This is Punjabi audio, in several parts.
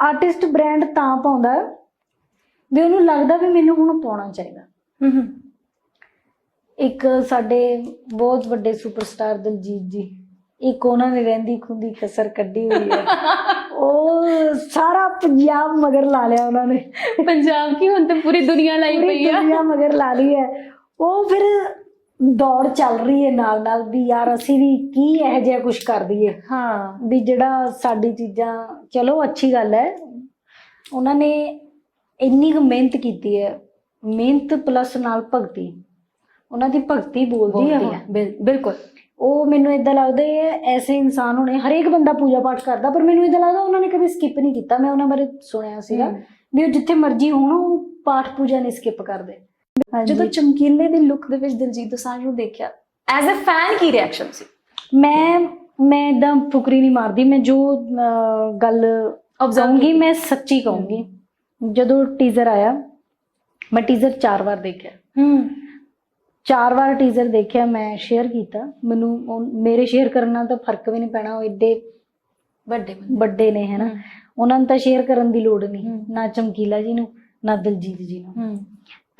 ਆਰਟਿਸਟ ਬ੍ਰਾਂਡ ਤਾਂ ਪਾਉਂਦਾ ਵੀ ਉਹਨੂੰ ਲੱਗਦਾ ਵੀ ਮੈਨੂੰ ਹੁਣ ਪਾਉਣਾ ਚਾਹੀਦਾ। ਹੂੰ ਹੂੰ ਇੱਕ ਸਾਡੇ ਬਹੁਤ ਵੱਡੇ ਸੁਪਰਸਟਾਰ ਦਲਜੀਤ ਜੀ ਇੱਕ ਉਹਨਾਂ ਨੇ ਰਹਿੰਦੀ ਖੁੰਦੀ ਕਸਰ ਕੱਢੀ ਹੋਈ ਹੈ। ਉਹ ਸਾਰਾ ਪੰਜਾਬ ਮਗਰ ਲਾ ਲਿਆ ਉਹਨਾਂ ਨੇ। ਪੰਜਾਬ ਕੀ ਹੁਣ ਤਾਂ ਪੂਰੀ ਦੁਨੀਆ ਲਾਈ ਪਈ ਆ। ਦੁਨੀਆ ਮਗਰ ਲਾ ਲਈ ਹੈ। ਉਹ ਫਿਰ ਦੌੜ ਚੱਲ ਰਹੀ ਹੈ ਨਾਲ ਨਾਲ ਵੀ ਯਾਰ ਅਸੀਂ ਵੀ ਕੀ ਇਹੋ ਜਿਹਾ ਕੁਝ ਕਰ ਦਈਏ। ਹਾਂ। ਵੀ ਜਿਹੜਾ ਸਾਡੀ ਚੀਜ਼ਾਂ ਚਲੋ ਅੱਛੀ ਗੱਲ ਹੈ। ਉਹਨਾਂ ਨੇ ਇੰਨੀ ਕੁ ਮਿਹਨਤ ਕੀਤੀ ਹੈ। ਮਿਹਨਤ ਪਲੱਸ ਨਾਲ ਭਗਤੀ। ਉਹਨਾਂ ਦੀ ਭਗਤੀ ਬੋਲਦੀ ਹੈ ਬਿਲਕੁਲ। ਉਹ ਮੈਨੂੰ ਇਦਾਂ ਲੱਗਦਾ ਹੈ ਐਸੇ ਇਨਸਾਨ ਹੋਣੇ ਹਰੇਕ ਬੰਦਾ ਪੂਜਾ ਪਾਠ ਕਰਦਾ ਪਰ ਮੈਨੂੰ ਇਦਾਂ ਲੱਗਦਾ ਉਹਨਾਂ ਨੇ ਕਦੇ ਸਕਿਪ ਨਹੀਂ ਕੀਤਾ। ਮੈਂ ਉਹਨਾਂ ਬਾਰੇ ਸੁਣਿਆ ਸੀਗਾ। ਵੀ ਉਹ ਜਿੱਥੇ ਮਰਜ਼ੀ ਹੋਣ ਉਹ ਪਾਠ ਪੂਜਾ ਨਹੀਂ ਸਕਿਪ ਕਰਦੇ। ਜਦੋਂ ਚਮਕੀਲੇ ਦੀ ਲੁੱਕ ਦੇ ਵਿੱਚ ਦਿਲਜੀਤ ਦੋਸਾਂਝ ਨੂੰ ਦੇਖਿਆ ਐਜ਼ ਅ ਫੈਨ ਕੀ ਰਿਐਕਸ਼ਨ ਸੀ? ਮੈਂ ਮੈਂ ਇਦਾਂ ਫੁਕਰੀ ਨਹੀਂ ਮਾਰਦੀ ਮੈਂ ਜੋ ਗੱਲ ਕਹੂੰਗੀ। ਮੈਂ ਸੱਚੀ ਕਹੂੰਗੀ। ਜਦੋਂ ਟੀਜ਼ਰ ਆਇਆ ਮੈਂ ਟੀਜ਼ਰ ਚਾਰ ਵਾਰ ਦੇਖਿਆ। ਹੂੰ। ਚਾਰ ਵਾਰ ਟੀਜ਼ਰ ਦੇਖਿਆ ਮੈਂ ਸ਼ੇਅਰ ਕੀਤਾ। ਮੈਨੂੰ ਮੇਰੇ ਸ਼ੇਅਰ ਕਰਨ ਨਾਲ ਤਾਂ ਫ਼ਰਕ ਵੀ ਨਹੀਂ ਪੈਣਾ ਉਹ ਏਡੇ ਵੱਡੇ ਵੱਡੇ ਨੇ ਹੈਨਾ। ਉਹਨਾਂ ਨੂੰ ਤਾਂ ਸ਼ੇਅਰ ਕਰਨ ਦੀ ਲੋੜ ਨਹੀਂ। ਨਾ ਚਮਕੀਲਾ ਜੀ ਨੂੰ ਨਾ ਦਿਲਜੀਤ ਜੀ ਨੂੰ। ਹੂੰ।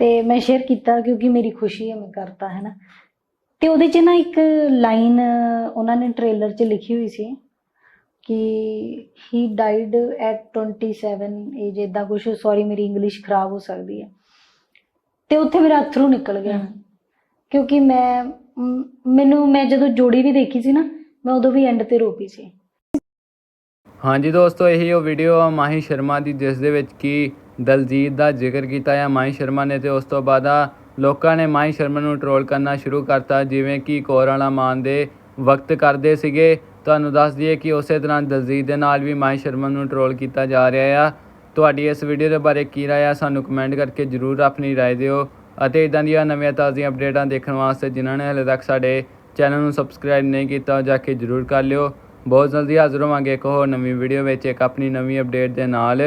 ਤੇ ਮੈਂ ਸ਼ੇਅਰ ਕੀਤਾ ਕਿਉਂਕਿ ਮੇਰੀ ਖੁਸ਼ੀ ਹੈ ਮੈਂ ਕਰਤਾ ਹੈ ਨਾ ਤੇ ਉਹਦੇ 'ਚ ਨਾ ਇੱਕ ਲਾਈਨ ਉਹਨਾਂ ਨੇ ਟ੍ਰੇਲਰ 'ਚ ਲਿਖੀ ਹੋਈ ਸੀ ਕਿ ਹੀ ਡਾਈਡ ਐਟ 27 ਏਜ ਇਦਾਂ ਕੁਝ ਸੌਰੀ ਮੇਰੀ ਇੰਗਲਿਸ਼ ਖਰਾਬ ਹੋ ਸਕਦੀ ਹੈ। ਤੇ ਉੱਥੇ ਮੇਰਾ ਅਥਰੂ ਨਿਕਲ ਗਿਆ। ਕਿਉਂਕਿ ਮੈਂ ਮੈਨੂੰ ਮੈਂ ਜਦੋਂ ਜੋੜੀ ਵੀ ਦੇਖੀ ਸੀ ਨਾ ਮੈਂ ਉਦੋਂ ਵੀ ਐਂਡ ਤੇ ਰੋ ਪਈ ਸੀ। ਹਾਂਜੀ ਦੋਸਤੋ ਇਹੀ ਉਹ ਵੀਡੀਓ ਆ ਮਾਹੀ ਸ਼ਰਮਾ ਦੀ ਜਿਸ ਦੇ ਵਿੱਚ ਕੀ ਦਲਜੀਤ ਦਾ ਜ਼ਿਕਰ ਕੀਤਾ ਆ ਮਾਹੀ ਸ਼ਰਮਾ ਨੇ ਤੇ ਉਸ ਤੋਂ ਬਾਅਦ ਲੋਕਾਂ ਨੇ ਮਾਹੀ ਸ਼ਰਮਾ ਨੂੰ ਟਰੋਲ ਕਰਨਾ ਸ਼ੁਰੂ ਕਰਤਾ, ਜਿਵੇਂ ਕਿ ਕੋਰਾਲਾ ਮਾਨ ਦੇ ਵਕਤ ਕਰਦੇ ਸੀਗੇ। ਤੁਹਾਨੂੰ ਦੱਸ ਦਈਏ ਕਿ ਉਸੇ ਤਰ੍ਹਾਂ ਦਲਜੀਤ ਦੇ ਨਾਲ ਵੀ ਮਾਹੀ ਸ਼ਰਮਾ ਨੂੰ ਟਰੋਲ ਕੀਤਾ ਜਾ ਰਿਹਾ ਆ। ਤੁਹਾਡੀ ਇਸ ਵੀਡੀਓ ਦੇ ਬਾਰੇ ਕੀ ਰਾਏ ਆ, ਸਾਨੂੰ ਕਮੈਂਟ ਕਰਕੇ ਜਰੂਰ ਆਪਣੀ ਰਾਏ ਦਿਓ। ਅਤੇ ਇਦਾਂ ਦੀਆਂ ਨਵੀਆਂ ਤਾਜ਼ੀਆਂ ਅਪਡੇਟਾਂ ਦੇਖਣ ਵਾਸਤੇ ਜਿਨ੍ਹਾਂ ਨੇ ਹਲੇ ਤੱਕ ਸਾਡੇ ਚੈਨਲ ਨੂੰ ਸਬਸਕ੍ਰਾਈਬ ਨਹੀਂ ਕੀਤਾ, ਉਹ ਜਾ ਕੇ ਜਰੂਰ ਕਰ ਲਿਓ। ਬਹੁਤ ਜਲਦੀ ਹਾਜ਼ਰ ਹੋਵਾਂਗੇ ਇੱਕ ਹੋਰ ਨਵੀਂ ਵੀਡੀਓ ਵਿੱਚ, ਇੱਕ ਆਪਣੀ ਨਵੀਂ ਅਪਡੇਟ ਦੇ ਨਾਲ।